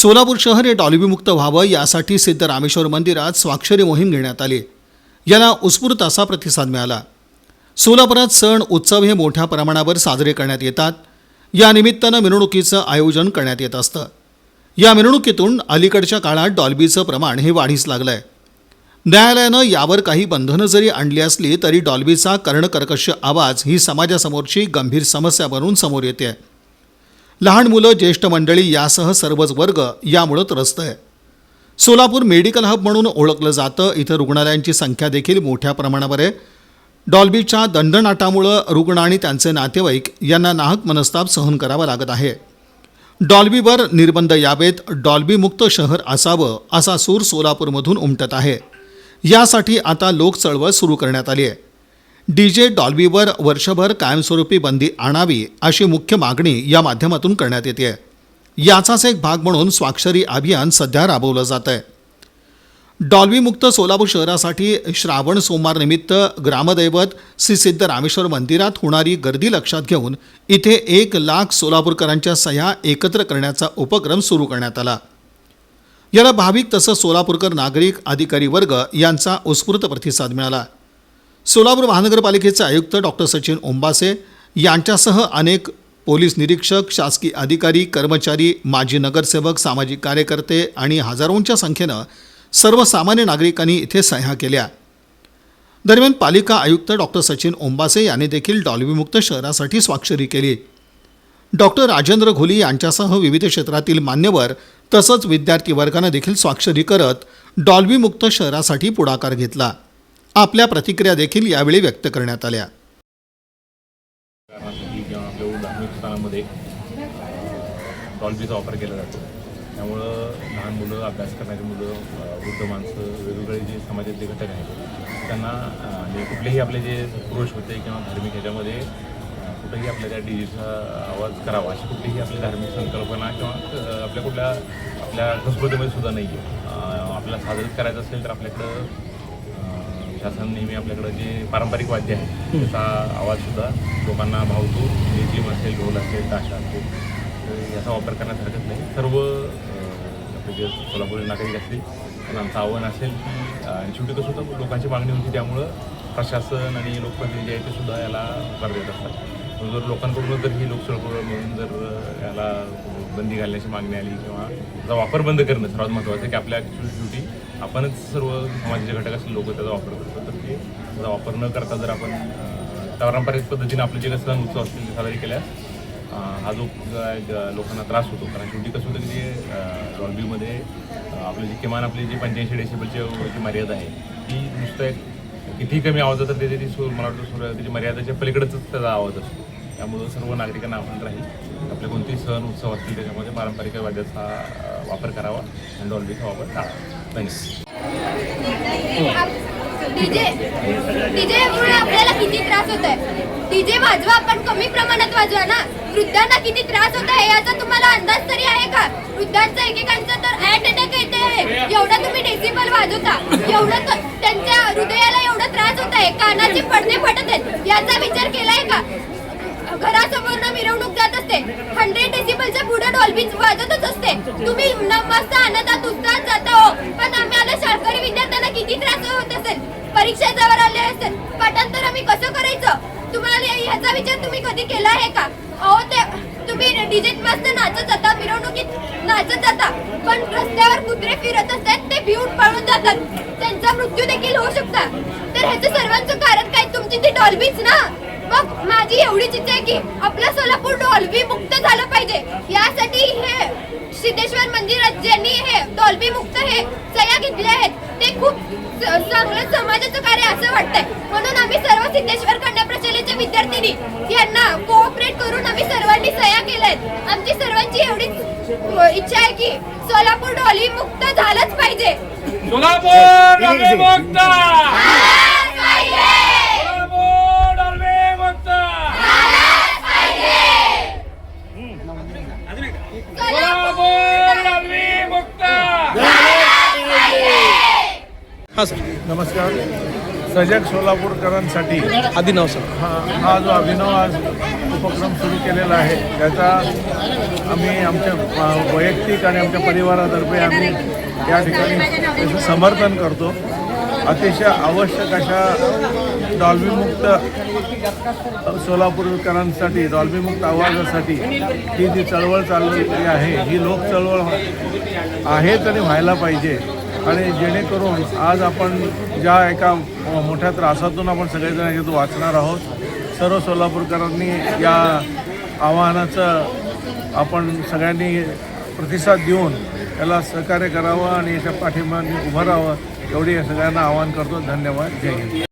सोलापूर शहर हे डॉल्बीमुक्त व्हावं यासाठी सिद्ध रामेश्वर मंदिरात स्वाक्षरी मोहीम घेण्यात आली. याला उत्स्फूर्त असा प्रतिसाद मिळाला. सोलापुरात सण उत्सव हे मोठ्या प्रमाणावर साजरे करण्यात येतात. या निमित्तानं मिरवणुकीचं आयोजन करण्यात येत असतं. या मिरवणुकीतून अलीकडच्या काळात डॉल्बीचं प्रमाण हे वाढीस लागलं आहे न्यायालयानं यावर काही बंधनं जरी आणली असली तरी डॉल्बीचा कर्णकर्कश आवाज ही समाजासमोरची गंभीर समस्या बनून समोर येते आहे लहान मुलं ज्येष्ठ मंडळी यासह सर्वच वर्ग यामुळं त्रस्त आहे. सोलापूर मेडिकल हब म्हणून ओळखलं जातं. इथं रुग्णालयांची संख्या देखील मोठ्या प्रमाणावर आहे. डॉल्बीच्या दंडनाटामुळं रुग्ण आणि त्यांचे नातेवाईक यांना नाहक मनस्ताप सहन करावा लागत आहे. डॉल्बीवर निर्बंध यावेत. डॉल्बीमुक्त शहर असावं असा सूर सोलापूरमधून उमटत आहे. यासाठी आता लोकचळवळ सुरू करण्यात आली आहे. डी जे डॉल्बीवर वर्षभर कायमस्वरूपी बंदी आणावी अशी मुख्य मागणी या माध्यमातून करण्यात येते. याचाच एक भाग म्हणून स्वाक्षरी अभियान सध्या राबवलं जात आहे डॉल्बीमुक्त सोलापूर शहरासाठी श्रावण सोमवारनिमित्त ग्रामदैवत श्री सिद्ध रामेश्वर मंदिरात होणारी गर्दी लक्षात घेऊन इथे एक लाख सोलापूरकरांच्या सह्या एकत्र करण्याचा उपक्रम सुरू करण्यात आला. याला भाविक तसंच सोलापूरकर नागरिक अधिकारी वर्ग यांचा उत्स्फूर्त प्रतिसाद मिळाला. सोलापूर महानगरपालिकेचे आयुक्त डॉक्टर सचिन ओंबासे यांच्यासह अनेक पोलीस निरीक्षक शासकीय अधिकारी कर्मचारी माजी नगरसेवक सामाजिक कार्यकर्ते आणि हजारोंच्या संख्येनं सर्वसामान्य नागरिकांनी इथे सह्या केल्या. दरम्यान पालिका आयुक्त डॉक्टर सचिन ओंबासे यांनी देखील डॉल्बीमुक्त शहरासाठी स्वाक्षरी केली. डॉक्टर राजेंद्र घोली यांच्यासह विविध क्षेत्रातील मान्यवर तसंच विद्यार्थी वर्गानं देखील स्वाक्षरी करत डॉल्बीमुक्त शहरासाठी पुढाकार घेतला. आपल्या प्रतिक्रिया देखील यावेळी व्यक्त करण्यात आल्या. कारणासाठी किंवा आपल्या धार्मिक स्थानामध्ये डॉल्बीचा वापर केला जातो त्यामुळं लहान मुलं अभ्यास करणारी मुलं वृद्ध माणसं वेगवेगळे जे समाजातले घटक आहेत त्यांना म्हणजे कुठलेही आपले जे पुरुष होते किंवा धार्मिक ह्याच्यामध्ये कुठेही आपल्या त्या डीजेचा आवाज करावा अशी कुठलीही आपली धार्मिक संकल्पना किंवा आपल्या कुठल्या आपल्या संस्कृतीमध्ये सुद्धा नाही आहे आपल्याला साजरीत करायचं असेल तर आपल्याकडं शासन नेहमी आपल्याकडं जे पारंपरिक वाद्य आहे त्याचा आवाजसुद्धा लोकांना भावतो. लेझिम असेल ढोल असेल ताशा असेल तर याचा वापर करण्यात हरकत नाही. सर्व आपले जे सोलापूर नागरिक असतील त्यांना आमचं आव्हान असेल की आणि शेवटी कसं होतं लोकांची मागणी होती त्यामुळं प्रशासन आणि लोकप्रतिनिधी आहे ते सुद्धा याला होकार देत असतात. जर लोकांकडून जर ही लोकसळपूर म्हणून जर याला बंदी घालण्याची मागणी आली किंवा त्याचा वापर बंद करणं सर्वात महत्त्वाचं आहे की आपल्या शेवटी आपणच सर्व समाजाचे घटक असले लोक त्याचा वापर करतात तर ते त्याचा वापर न करता जर आपण पारंपरिक पद्धतीने आपले जे सण उत्सव असतील ते साजरे केल्यास हा जो लोकांना त्रास होतो. कारण शेवटी कसं होतं की जे डॉल्बीमध्ये आपले जे किमान आपली जी पंच्याऐंशी डेसिबलची जी मर्यादा आहे ती नुसतं एक कितीही कमी आवाज तर त्याची ती सूर मला वाटतं सूर त्याची मर्यादाच्या पलीकडचंच त्याचा आवाज असतो. त्यामुळं सर्व नागरिकांना आपण राहील आपले कोणतेही सण उत्सव असतील त्याच्यामध्ये पारंपरिक वाद्याचा वापर करावा आणि डॉल्बीचा वापर टाळावा. थँक्स डीजे डीजेमुळे आपल्याला किती त्रास होत आहे डीजे वाजवा आपण कमी प्रमाणात वाजवा ना. वृद्धांना किती त्रास होत आहे याचा तुम्हाला अंदाज तरी आहे का? वृद्धांचा एकेकांचा तर हॅट अटॅक येते. आहे एवढा तुम्ही डेसिबल वाजवता. एवढं त्यांच्या हृदयाला एवढा त्रास होत आहे कानाचे पडदे फटत आहेत. याचा विचार केलाय का घरासमोर मिरवणूक जात असते हंड्रेड पुढे डॉल्बिन वाजतच असते. तुम्ही मस्त आनंदात उत्साहात जाता हो. पण आम्हाला शाळकरी विद्यार्थ्यांना किती त्रास होत असेल? परीक्षा जवळ आले असेल पाठांतर आम्ही कसं करायचं? तुम्हाला ह्याचा विचार तुम्ही कधी केला आहे का? अहो ते तुम्ही डिजिट मस्त नाचत जाता मिरवणुकीत नाचत जाता. पण रस्त्यावर कुत्रे फिरत असतात ते भिवून पळून जातात. त्यांचा मृत्यू देखील होऊ शकता. तर ह्याचं सर्वांचं कारण काय? तुमची ती डॉल्बीच ना? मग माझी एवढीच इच्छा आहे की आपलं सोलापूर डॉल्बी मुक्त झालं पाहिजे. यासाठी हे सिद्धेश्वर मंदिरात ज्यांनी हे डॉल्बी मुक्त हे सह्या घेतल्या आहेत ते खूप चांगलं समाजाचं कार्य असं वाटतंय. म्हणून आम्ही सर्व सिद्धेश्वर कन्या प्रशालेच्या विद्यार्थिनी यांना कोऑपरेट करून आम्ही सर्वांनी सह्या केल्या आहेत आमची सर्वांची एवढीच अ, इच्छा आहे की सोलापूर डॉल्बी मुक्त झालंच पाहिजे. सोलापूर मुक्त सोलापूर डॉल्बी मुक्त सोलापूर डॉल्बी मुक्त हां सर. नमस्कार. सजग सोलापूरकरांसाठी अभिनव सर हा हा जो अभिनव आज उपक्रम सुरू केलेला आहे त्याचा आम्ही आमच्या वैयक्तिक आणि आमच्या परिवारातर्फे आम्ही या ठिकाणी त्याचं समर्थन करतो. अतिशय आवश्यक अशा डॉल्बीमुक्त सोलापूरकरांसाठी डॉल्बीमुक्त आवाजासाठी ही जी चळवळ चाललेली आहे ही लोक चळवळ आहेच आणि व्हायला पाहिजे. आणि जेणेकरून आज आपण ज्या एका मोठ्या त्रासातून आपण सगळेजण याच्यात वाचणार आहोत सर्व सोलापूरकरांनी या आव्हानाचं आपण सगळ्यांनी प्रतिसाद देऊन त्याला सहकार्य करावं आणि याच्या पाठिंबा उभं राहावं एवढी सगळ्यांना आवाहन करतो. धन्यवाद. जय हिंद.